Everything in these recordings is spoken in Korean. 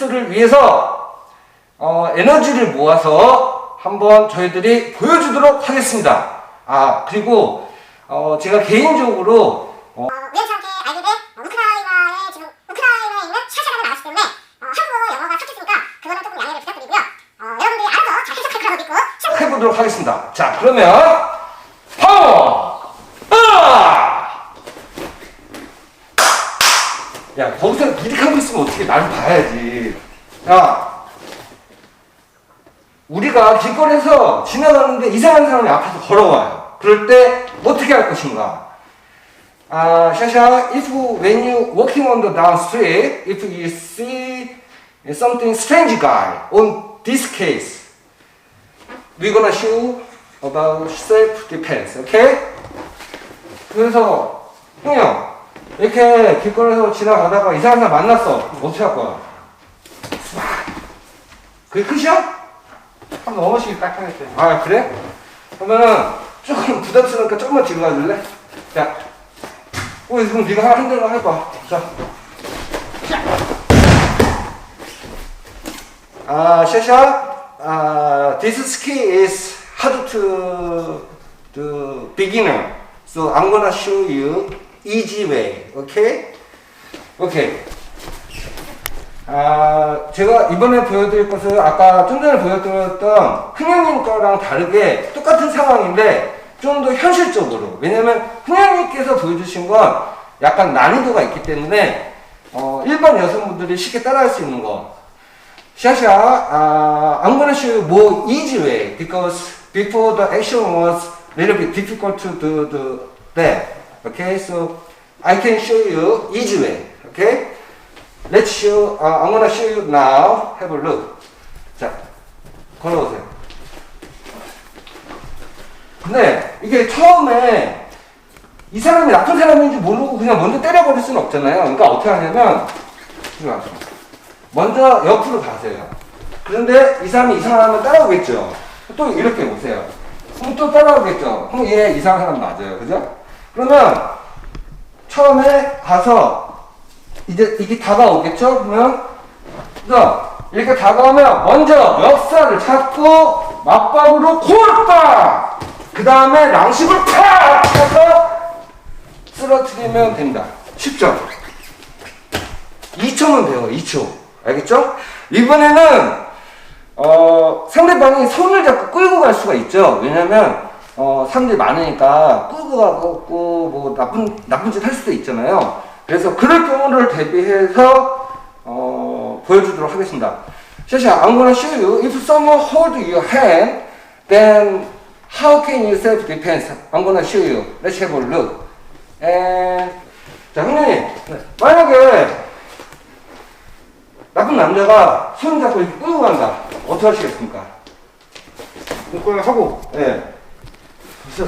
호신술을 위해서 어, 에너지를 모아서 한번 저희들이 보여주도록 하겠습니다 아 그리고 어, 제가 개인적으로 어, 어, 우연찮게 알게 된 어, 우크라이나에 지금 우크라이나에 있는 샤샤라는 아저씨 때문에 어, 한국어 영어가 섞였으니까 그거는 조금 양해를 부탁드리고요. 어, 여러분들이 알아서 잘 해석할 거라고 믿고 시작! 해보도록 하겠습니다. 자, 그러면 파워! 아! 야, 거기서 이렇게 하고 있으면 어떻게 나를 봐야지. 야, 우리가 길거리에서 지나가는데 이상한 사람이 앞에서 걸어와요. 그럴 때 어떻게 할 것인가? 아, 샤샤, if when you walking on the down street, if you see something strange guy on this case, we're gonna show about self defense, okay? 그래서 형형 이렇게 길거리에서 지나가다가 이상한 사람 만났어. 어떻게 할 거야? 그게 끝이야? 한 넘어시기 딱 하겠대. 아 그래? 그러면은 조금 부담스러우니까 조금만 뒤로 가줄래? 자, 어 그럼 네가 한 대로 해봐. 자, 아 샤샤, 아 this ski is hard to the beginner, so I'm gonna show you easy way, okay? Okay. 아, 제가 이번에 보여드릴 것은 아까 좀 전에 보여드렸던 흥현님 거랑 다르게 똑같은 상황인데 좀 더 현실적으로. 왜냐면 흥현님께서 보여주신 건 약간 난이도가 있기 때문에 어, 일반 여성분들이 쉽게 따라할 수 있는 거. 샤샤, uh, I'm gonna show you more easy way because before the action was little bit difficult to do the that. Okay, so I can show you easy way. Okay. Let's show, uh, I'm gonna show you now. Have a look. 자, 걸어오세요. 근데 이게 처음에 이 사람이 나쁜 사람인지 모르고 그냥 먼저 때려버릴 수는 없잖아요. 그러니까 어떻게 하냐면. 먼저 옆으로 가세요. 그런데 이 사람이 이상한 사람을 따라오겠죠. 또 이렇게 오세요. 그럼 또 따라오겠죠. 그럼 얘 이상한 사람 맞아요. 그죠? 그러면 처음에 가서 이제 이게 다가오겠죠? 그러면 그래서 이렇게 다가오면 먼저 멱살을 잡고 맞박으로 골빠 그 다음에 랑식을 팍 해서 쓰러뜨리면 됩니다. 쉽죠? 2초면 돼요. 2초. 알겠죠? 이번에는 어, 상대방이 손을 잡고 끌고 갈 수가 있죠. 왜냐면 어, 사람들이 많으니까 끌고 가고 뭐 나쁜 나쁜 짓 할 수도 있잖아요. 그래서 그럴 경우를 대비해서 어, 보여주도록 하겠습니다. 샤샤, I'm gonna show you. If someone hold your hand, then how can you self defense? I'm gonna show you. Let's have a look. And 자, 형님, 만약에 나쁜 남자가 손 잡고 이렇게 끌고 간다. 어떻게 하시겠습니까? 그걸 하고 예. 네.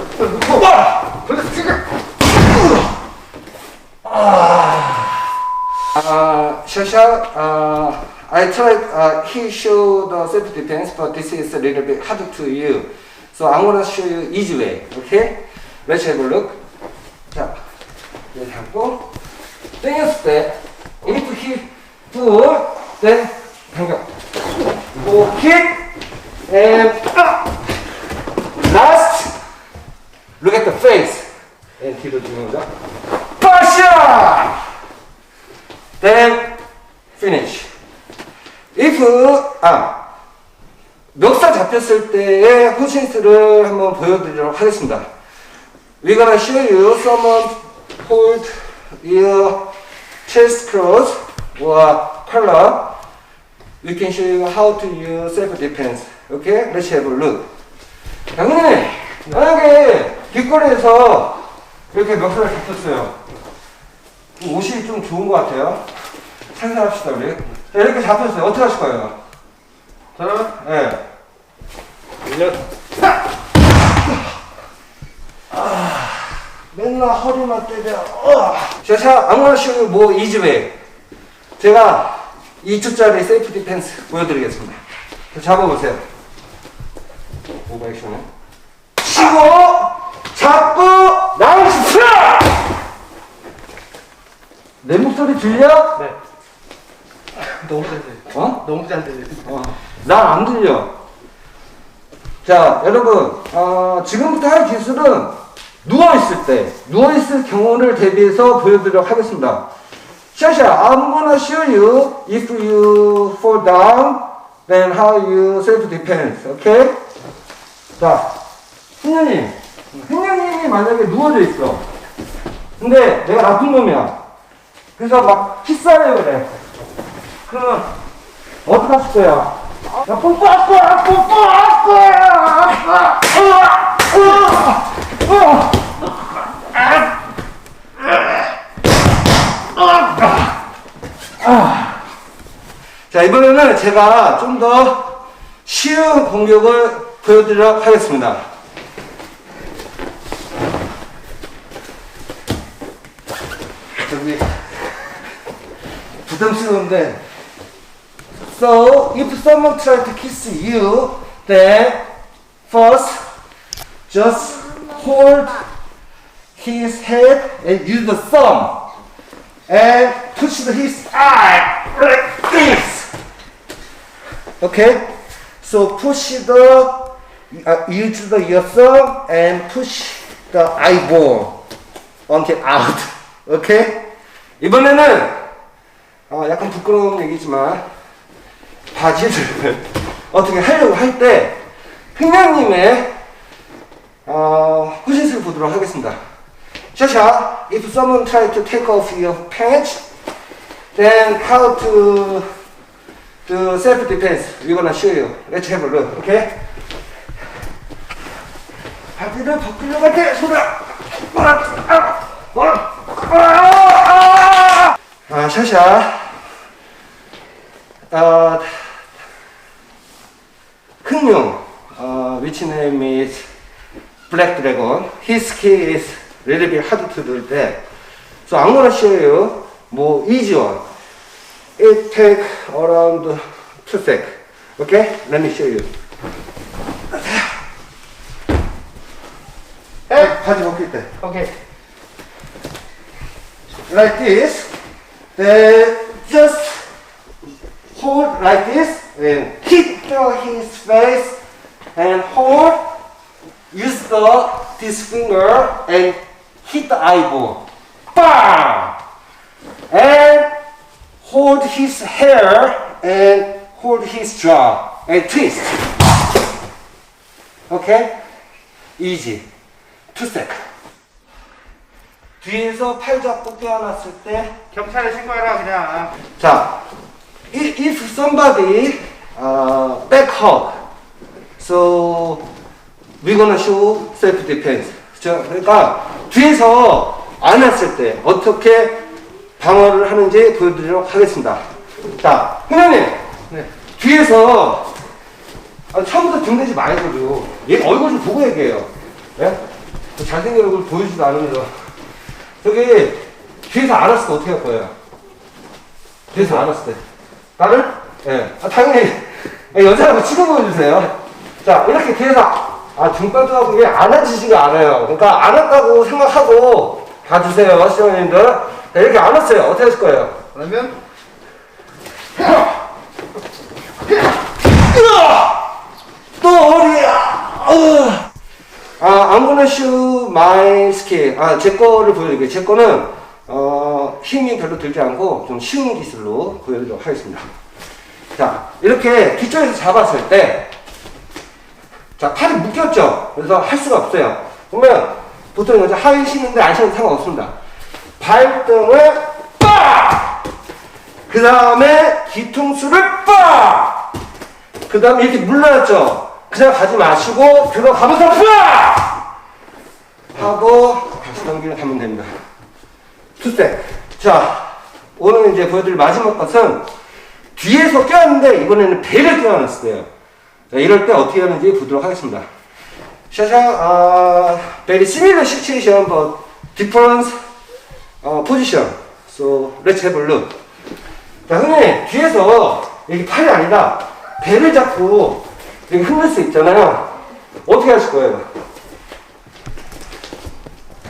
아, 샤샤, 아, I tried, uh, he showed the self-defense, but this is a little bit hard to you. So I'm gonna show you easy way, okay? Let's have a look. 자, 이렇게 잡고, 땡겼을 때, if he pull, then, 당겨. 고 kick, and, ah! Look at the face. and 뒤로 주는 거죠. 파샤! Then finish. If 아 멱살 잡혔을 때의 호신스를 한번 보여드리도록 하겠습니다. We're gonna show you someone hold your chest cross or collar. We can show you how to use self defense. Okay? Let's have a look. 형님, 만약에 길거리에서 이렇게 멱살을 잡혔어요. 옷이 좀 좋은 것 같아요. 상상합시다, 우리. 자, 이렇게 잡혔어요. 어떻게 하실 거예요? 저는 예. 네. 1년 맨날 허리만 때려. 어. 샤샤, 아무나 쉬고 뭐 이집에 제가 2초짜리 세이프 디펜스 보여드리겠습니다. 자, 잡아보세요. 오버 액션에. 치고 잡고 나이스 내 목소리 들려? 네. 너무 잘 들려. 어? 너무 잘 들려. 어, 난 안 들려. 자, 여러분, 어, 지금부터 할 기술은 누워있을 때, 누워있을 경우를 대비해서 보여드리도록 하겠습니다. 샤샤, I'm gonna show you if you fall down, then how you self-defense, okay? 자, hin녀님, hin녀님이 만약에 누워져 있어. 근데 내가 나쁜 놈이야. 그래서 막 키스하려고 그래. 그러면 하실 거야? 야, 뽀뽀할 거야! 뽀뽀할 거야! 자, 이번에는 제가 좀 더 쉬운 공격을 보여드리도록 하겠습니다. 부담스러운데, So if someone try to kiss you, then first just hold his head and use the thumb and push the, his eye like this. Okay? So push the uh, use the your thumb and push the eyeball until out. Okay? 이번에는 어, 약간 부끄러운 얘기지만 바지를 어떻게 하려고 할때 팽냥님의 어, 호신술을 보도록 하겠습니다. 샤샤, if someone try to take off your pants, then how to do self defense? We're gonna show you. Let's have a look. Okay? 바지를 벗기려고 할때 손을 아, 샤샤. 어, 흑룡, 어, which name is Black Dragon. His skin is really bit hard to do that. So I'm gonna show you more easy one. It take around two sec. Okay? Let me show you. 에, 바지 벗길 때. 오케이. like this. Then just hold like this and hit his face and hold. Use the this finger and hit the eyeball. Bam! And hold his hair and hold his jaw and twist. Okay? Easy. Two sec. 뒤에서 팔 잡고 껴안았을 때 경찰에 신고해라 그냥. 자, if, somebody uh, back hug, so we gonna show self defense. 자, 그러니까 뒤에서 안았을 때 어떻게 방어를 하는지 보여드리도록 하겠습니다. 자, 회장님, 네. 뒤에서 아, 처음부터 등대지 말고요. 얘 얼굴 좀 보고 얘기해요. 예? 그 잘생긴 얼굴 보여주지도 않으면서 저기 뒤에서 안았을 때 어떻게 할 거예요? 뒤에서 안았을 때. 나를? 예. 아, 당연히 여자라고 찍어 보여주세요. 자, 이렇게 뒤에서 아, 등바닥하고 이게 안아지지가 않아요. 그러니까 안았다고 생각하고 봐주세요, 시청자님들. 자, 이렇게 안았어요. 어떻게 하실 거예요? 그러면 또 어리야. 으아. 아, I'm gonna show my skill. 아, 제 거를 보여드릴게요. 제 거는 어, 힘이 별로 들지 않고 좀 쉬운 기술로 보여드리도록 하겠습니다. 자, 이렇게 뒤쪽에서 잡았을 때, 자, 팔이 묶였죠? 그래서 할 수가 없어요. 그러면 보통 이제 하이 신는데 안 신어도 상관없습니다. 발등을 빡! 그 다음에 뒤통수를 빡! 그 다음에 이렇게 물러났죠? 그냥 가지 마시고 들어가면서 빡! 하고 다시 넘기면 가면 됩니다. 투스텝. 자, 오늘 이제 보여드릴 마지막 것은 뒤에서 껴안는데 이번에는 배를 껴안았어요. 자, 이럴 때 어떻게 하는지 보도록 하겠습니다. 샤샤, 아, very similar situation but different uh, position. So let's have a look. 자, 형님 뒤에서 여기 팔이 아니라 배를 잡고 이렇게 흔들 수 있잖아요. 어떻게 하실 거예요?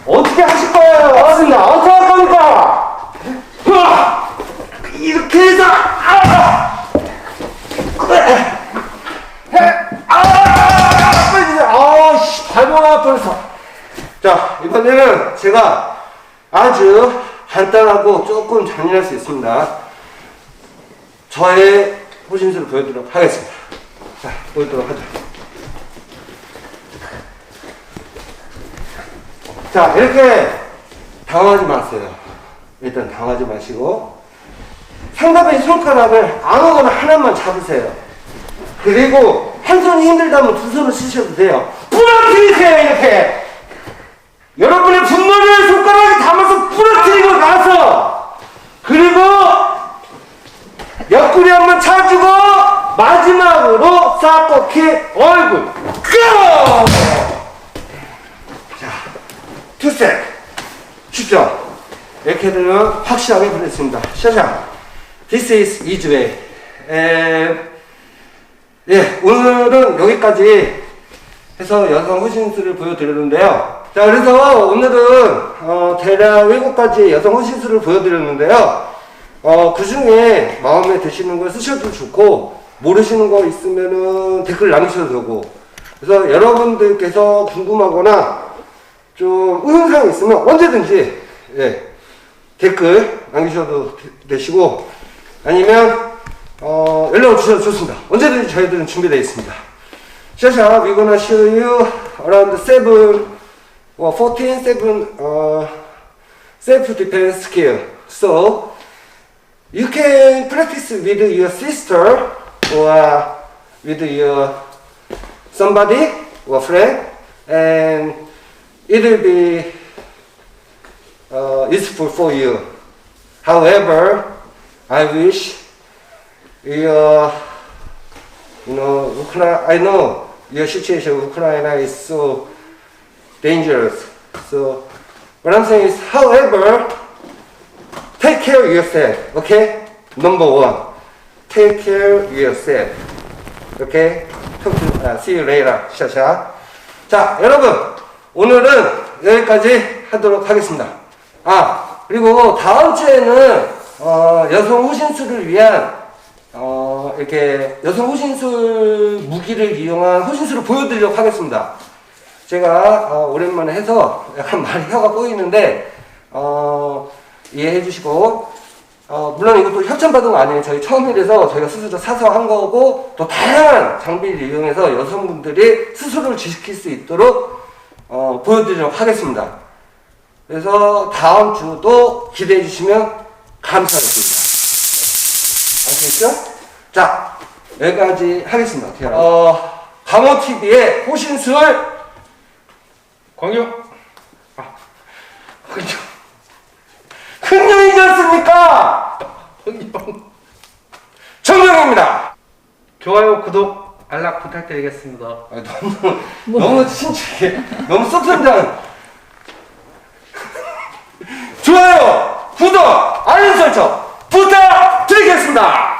어떻게 하실 거예요? 맞습니다. 어떻게 할 겁니까? 으아! 이렇게 해서, 아! 아! 아우, 씨, 발목 아파서. 자, 이번에는 제가 아주 간단하고 조금 잔인할 수 있습니다. 저의 호신술을 보여드리도록 하겠습니다. 자, 보여드리도록 하죠. 자, 이렇게 당하지 마세요. 일단 당하지 마시고, 상대방의 손가락을 아무거나 하나만 잡으세요. 그리고 한 손이 힘들다면 두 손을 쓰셔도 돼요. 부러뜨리세요, 이렇게! 여러분의 분노를 손가락에 담아서 부러뜨리고 나서, 그리고 옆구리 한번 차주고, 마지막으로 싹꺾이 얼굴. 고! 투스텝 쉽죠? 이렇게 되면 확실하게 보냈습니다. 샤샤 This is 이주의 에, 예, 오늘은 여기까지 해서 여성 호신술을 보여드렸는데요. 자, 그래서 오늘은 어, 대략 7가지 여성 호신술을 보여드렸는데요. 어, 그 중에 마음에 드시는 걸 쓰셔도 좋고, 모르시는 거 있으면은 댓글 남기셔도 되고, 그래서 여러분들께서 궁금하거나 좀 의문사항 있으면 언제든지 예, 댓글 남기셔도 되- 되시고 아니면 어, 연락 주셔도 좋습니다. 언제든지 저희들은 준비되어 있습니다. 샤샤, we're gonna show you around 7 or 14, 7 uh, self-defense skill. So, you can practice with your sister or with your somebody or friend and it will be uh, useful for you. However, I wish your, you know, Ukraine, I know your situation, Ukraine is so dangerous. So, what I'm saying is, however, take care of yourself, okay? Number one, take care of yourself, okay? Talk to, uh, see you later, 샤샤. 자, 여러분, 오늘은 여기까지 하도록 하겠습니다. 아, 그리고 다음 주에는, 어, 여성 호신술을 위한, 어, 이렇게 여성 호신술 무기를 이용한 호신술을 보여드리도록 하겠습니다. 제가 어, 오랜만에 해서 약간 많이 혀가 꼬이는데 어, 이해해 주시고 어, 물론 이것도 협찬받은 거 아니에요. 저희 처음이라서 저희가 스스로 사서 한 거고 또 다양한 장비를 이용해서 여성분들이 스스로를 지킬 수 있도록 어, 보여드리도록 하겠습니다. 그래서 다음 주도 기대해 주시면 감사하겠습니다. 아시겠죠? 자, 여기까지 하겠습니다. 어, 강호TV의 호신술 광유. 그죠? 큰년이지 않습니까? 광유. 정명입니다. 좋아요, 구독, 알람 부탁드리겠습니다. 아, 너무 너무 친절해. 너무 쏙선장. 좋아요, 구독, 알림 설정 부탁드리겠습니다.